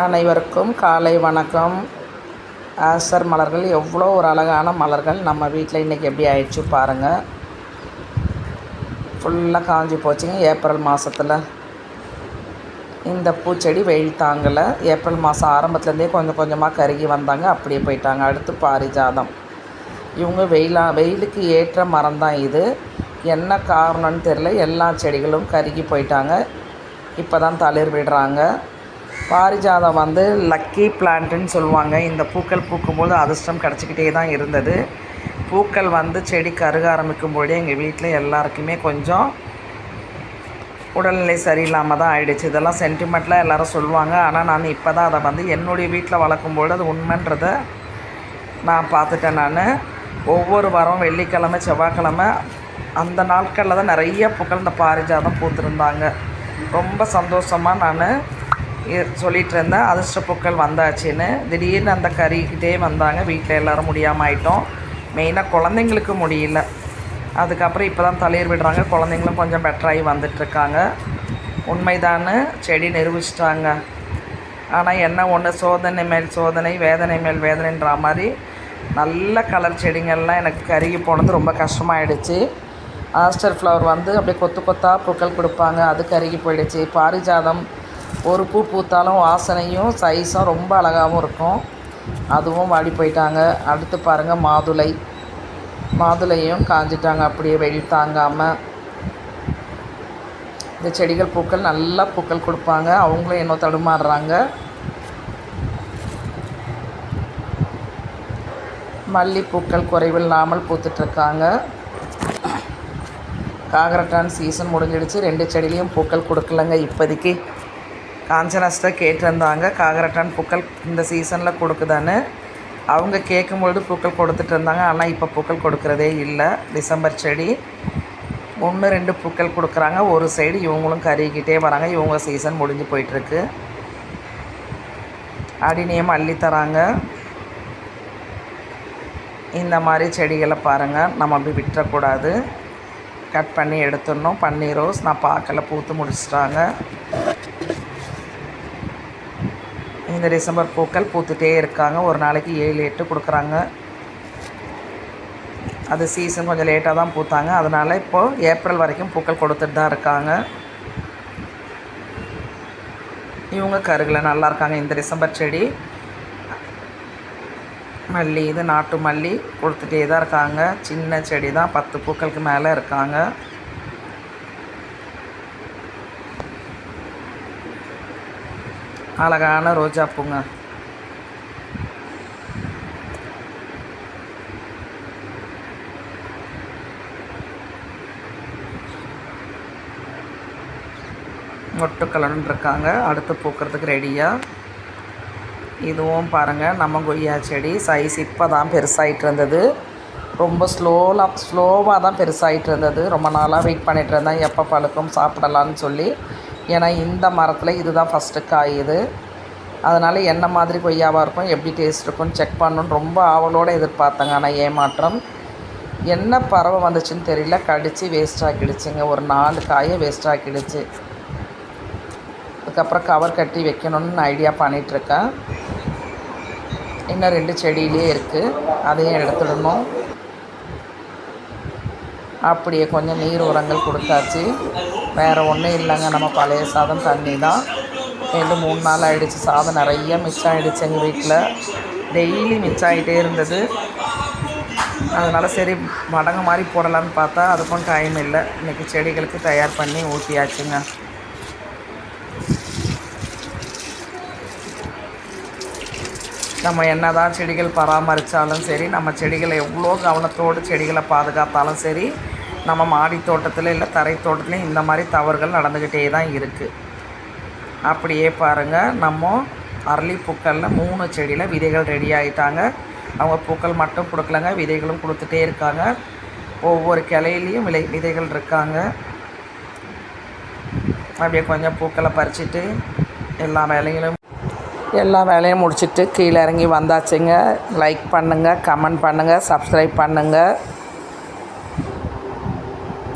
அனைவருக்கும் காலை வணக்கம். ஆசர் மலர்கள் எவ்வளோ ஒரு அழகான மலர்கள் நம்ம வீட்டில் இன்றைக்கி எப்படி ஆயிடுச்சு பாருங்கள் ஃபுல்லாக காஞ்சி போச்சுங்க ஏப்ரல் மாதத்தில் இந்த பூச்செடி வெயில் தாங்கலை. ஏப்ரல் மாதம் ஆரம்பத்துலேருந்தே கொஞ்சம் கொஞ்சமாக கருகி வந்தாங்க அப்படியே போயிட்டாங்க. அடுத்து பாரிஜாதம். இவங்க வெயிலா வெயிலுக்கு ஏற்ற மரம் தான் இது. என்ன காரணம்னு தெரில எல்லா செடிகளும் கருகி போயிட்டாங்க. இப்போ தான் தளிர் விடுறாங்க. பாரிஜாதம் வந்து லக்கி பிளான்ட்டுன்னு சொல்லுவாங்க. இந்த பூக்கள் பூக்கும்போது அதிர்ஷ்டம் கிடச்சிக்கிட்டே தான் இருந்தது. பூக்கள் வந்து செடி கருக ஆரம்பிக்கும்போதே எங்கள் வீட்டில் எல்லாருக்குமே கொஞ்சம் உடல்நிலை சரியில்லாமல் தான் ஆயிடுச்சு. இதெல்லாம் சென்டிமெண்ட்லாம் எல்லோரும் சொல்லுவாங்க. ஆனால் நான் இப்போ தான் அதை வந்து என்னுடைய வீட்டில் வளர்க்கும்போது அது உண்மைன்றதை நான் பார்த்துட்டேன் நான். ஒவ்வொரு வாரம் வெள்ளிக்கிழமை செவ்வாய்க்கிழமை அந்த நாட்களில் தான் நிறைய பூக்கள் இந்த பாரிஜாதம் பூத்துருந்தாங்க. ரொம்ப சந்தோஷமாக நான் சொல்லிகிட்டு இருந்தேன் அதிர்ஷ்ட பூக்கள் வந்தாச்சுன்னு. திடீர்னு அந்த கறிக்கிட்டே வந்தாங்க. வீட்டில் எல்லோரும் முடியாமல் ஆயிட்டோம். மெயினாக குழந்தைங்களுக்கு முடியல. அதுக்கப்புறம் இப்போ தான் தலையர் விடுறாங்க. குழந்தைங்களும் கொஞ்சம் பெட்டராகி வந்துட்டுருக்காங்க. உண்மைதான்னு செடி நிரூபிச்சிட்டாங்க. ஆனால் என்ன ஒன்று சோதனை மேல் சோதனை வேதனை மேல் வேதனைன்ற மாதிரி நல்ல கலர் செடிங்கள்லாம் எனக்கு கருகி போனது ரொம்ப கஷ்டமாயிடுச்சு. ஆஸ்டர் ஃப்ளவர் வந்து அப்படியே கொத்து கொத்தாக பூக்கள் கொடுப்பாங்க. அது கருகி போயிடுச்சு. பாரிஜாதம் ஒரு பூ பூத்தாலும் வாசனையும் சைஸும் ரொம்ப அழகாகவும் இருக்கும். அதுவும் வாடி போயிட்டாங்க. அடுத்து பாருங்கள் மாதுளை. மாதுளையும் காஞ்சிட்டாங்க. அப்படியே வெளி தாங்காமல் இந்த செடிகள் பூக்கள் நல்லா பூக்கள் கொடுப்பாங்க. அவங்களும் என்ன தடுமாறுறாங்க. மல்லிப்பூக்கள் குறைவில்லாமல் பூத்துட்ருக்காங்க. காகரட்டான் சீசன் முடிஞ்சிடுச்சு. ரெண்டு செடியிலையும் பூக்கள் கொடுக்கலங்க இப்போதைக்கு. காஞ்சனஸ்ட்டை கேட்டிருந்தாங்க. காகரட்டான் பூக்கள் இந்த சீசனில் கொடுக்குதான்னு. அவங்க கேட்கும்பொழுது பூக்கள் கொடுத்துட்டு இருந்தாங்க. ஆனால் இப்போ பூக்கள் கொடுக்குறதே இல்லை. டிசம்பர் செடி. ஒன்று ரெண்டு பூக்கள் கொடுக்குறாங்க. ஒரு சைடு இவங்களும் கருகிக்கிட்டே வராங்க. இவங்க சீசன் முடிஞ்சு போயிட்டுருக்கு. அடினியம் அள்ளி தராங்க. இந்த மாதிரி செடிகளை பாருங்கள் நம்ம அப்படி விட்டுறக்கூடாது. கட் பண்ணி எடுத்துடணும். பன்னீர் ரோஸ் நான் பார்க்கல. பூத்து முடிச்சிட்டாங்க. இந்த டிசம்பர் பூக்கள் பூத்துட்டே இருக்காங்க. ஒரு நாளைக்கு ஏழு எட்டு கொடுக்குறாங்க. அது சீசன் கொஞ்சம் லேட்டாக தான் பூத்தாங்க. அதனால் இப்போது ஏப்ரல் வரைக்கும் பூக்கள் கொடுத்துட்டு தான் இருக்காங்க. இவங்க கருகில் நல்லா இருக்காங்க. இந்த டிசம்பர் செடி. மல்லி இது நாட்டு மல்லி கொடுத்துட்டே தான் இருக்காங்க. சின்ன செடி தான். பத்து பூக்களுக்கு மேலே இருக்காங்க. அழகான ரோஜா பூங்க. மொட்டுக்கலன்னு இருக்காங்க. அடுத்து பூக்கிறதுக்கு ரெடியாக இதுவும் பாருங்கள் நம்ம கொய்யா செடி. சைஸ் இப்போ தான் பெருசாகிட்டு இருந்தது. ரொம்ப ஸ்லோலாக ஸ்லோவாக தான் பெருசாகிட்டு இருந்தது. ரொம்ப நாளாக வெயிட் பண்ணிகிட்டு இருந்தேன். எப்போ பழுக்கும் சாப்பிடலான்னு சொல்லி. ஏன்னா இந்த மரத்தில் இதுதான் ஃபஸ்ட்டு காய் இது. அதனால் என்ன மாதிரி கொய்யாவாக இருக்கும் எப்படி டேஸ்ட் இருக்கும்னு செக் பண்ணணும்னு ரொம்ப ஆவலோடு எதிர்பார்த்தேங்க. ஆனால் ஏமாற்றம். என்ன பறவை வந்துச்சுன்னு தெரியல. கடித்து வேஸ்ட் ஆக்கிடுச்சுங்க. ஒரு நாலு காயை வேஸ்ட் ஆக்கிடுச்சு. அதுக்கப்புறம் கவர் கட்டி வைக்கணும்னு ஐடியா பண்ணிகிட்ருக்கேன் இன்னும் ரெண்டு செடியிலே இருக்குது அதையும் எடுத்துடணும். அப்படியே கொஞ்சம் நீர் உரங்கள் கொடுத்தாச்சு. வேறு ஒன்றும் இல்லைங்க. நம்ம பழைய சாதம் தண்ணி தான் ரெண்டு மூணு நாள் ஆகிடுச்சு சாதம் நிறைய மிச்சம் ஆகிடுச்சு எங்கள் வீட்டில் டெய்லி மிச்சம் ஆகிட்டே இருந்தது. அதனால் சரி மடங்கு மாதிரி போடலான்னு பார்த்தா அதுக்கும் டைம் இல்லை. இன்றைக்கி செடிகளுக்கு தயார் பண்ணி ஊற்றியாச்சுங்க நம்ம என்ன தான் செடிகள் பராமரித்தாலும் சரி நம்ம செடிகளை எவ்வளோ கவனத்தோடு செடிகளை பாதுகாத்தாலும் சரி நம்ம மாடி தோட்டத்தில் இல்லை தரை தோட்டத்துலேயும் இந்த மாதிரி தவறுகள் நடந்துக்கிட்டே தான் இருக்குது அப்படியே பாருங்கள் நம்ம அரளி பூக்களில் மூணு செடியில் விதைகள் ரெடி ஆகிட்டாங்க அவங்க பூக்கள் மட்டும் கொடுக்கலங்க விதைகளும் கொடுத்துட்டே இருக்காங்க. ஒவ்வொரு கிளையிலையும் விலை விதைகள் இருக்காங்க. அப்படியே கொஞ்சம் பூக்களை பறிச்சுட்டு எல்லா வேலைகளும் எல்லா வேலையும் முடிச்சுட்டு கீழே இறங்கி வந்தாச்சுங்க. லைக் பண்ணுங்கள் கமெண்ட் பண்ணுங்கள் சப்ஸ்கிரைப் பண்ணுங்கள்